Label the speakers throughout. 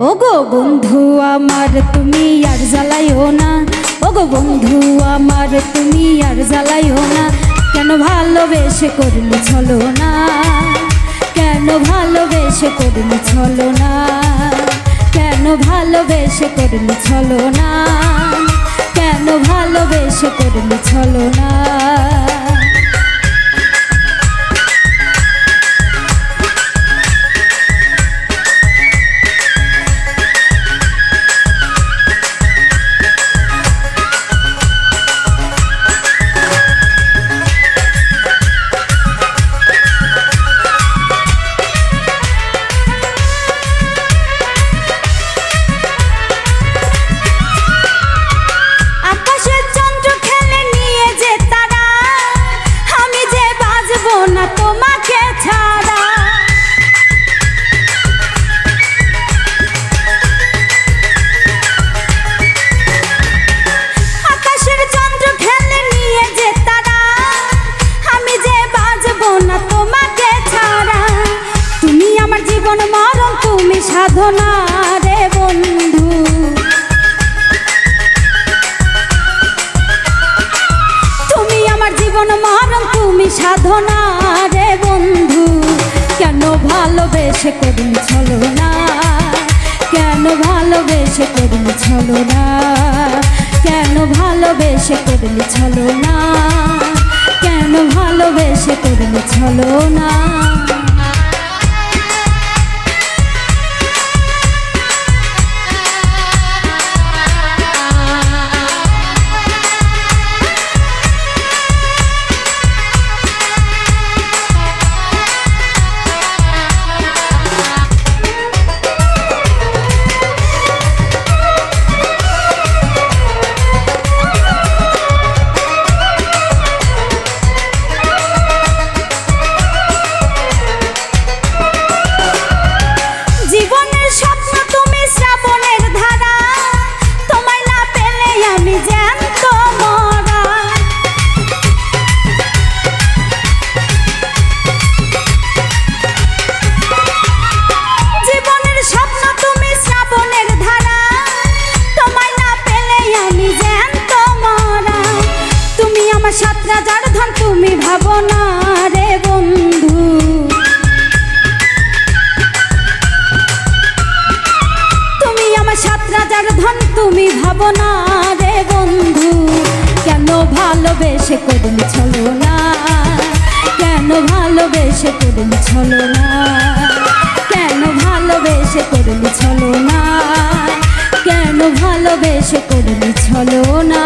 Speaker 1: ওগো বন্ধু আমার, তুমি আর জ্বালাইও না। ওগো বন্ধু আমার, তুমি আর জ্বালাইও না। কেন ভালোবেসে করলি ছলো না? কেন ভালোবেসে করলি ছলো না? কেন ভালোবেসে করলি ছলো না? কেন ভালোবেসে করলি ছলো না? তুমি সাধনা রে বন্ধু। তুমি আমার জীবন মরণ তুমি সাধনা রে বন্ধু। কেন ভালোবেসে করুন ছলো না? কেন ভালোবেসে করুন ছলো না? কেন ভালোবেসে করুন ছলো না? কেন ভালোবেসে করুন ছলো না? তুমি ভাবো না রে বন্ধু, কেন ভালোবেসে করুন ছলো না? কেন ভালোবেসে করুন ছলো না? কেন ভালোবেসে করুন ছলো না? কেন ভালোবেসে করুন ছলো না?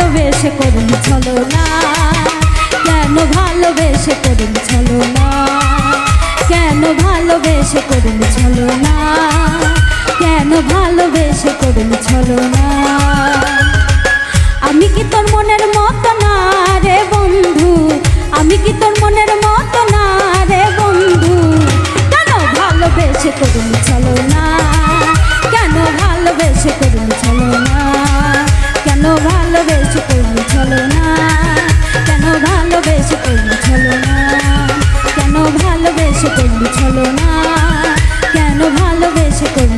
Speaker 1: ভালোবেসে করুন, চলো না। কেন ভালোবেসে করুন, চলো না। কেন ভালোবেসে করুন, চলো না। কেন ভালোবেসে করুন, চলো না। আমি কি তোর মনের মতো না রে বন্ধু? আমি কি তোর মনের মতো না রে বন্ধু? কেন ভালোবেসে করুন, চলো ভালোবেসে করলি ছলো না কেন ভালোবেসে করলি ছলো না কেন ভালোবেসে করলি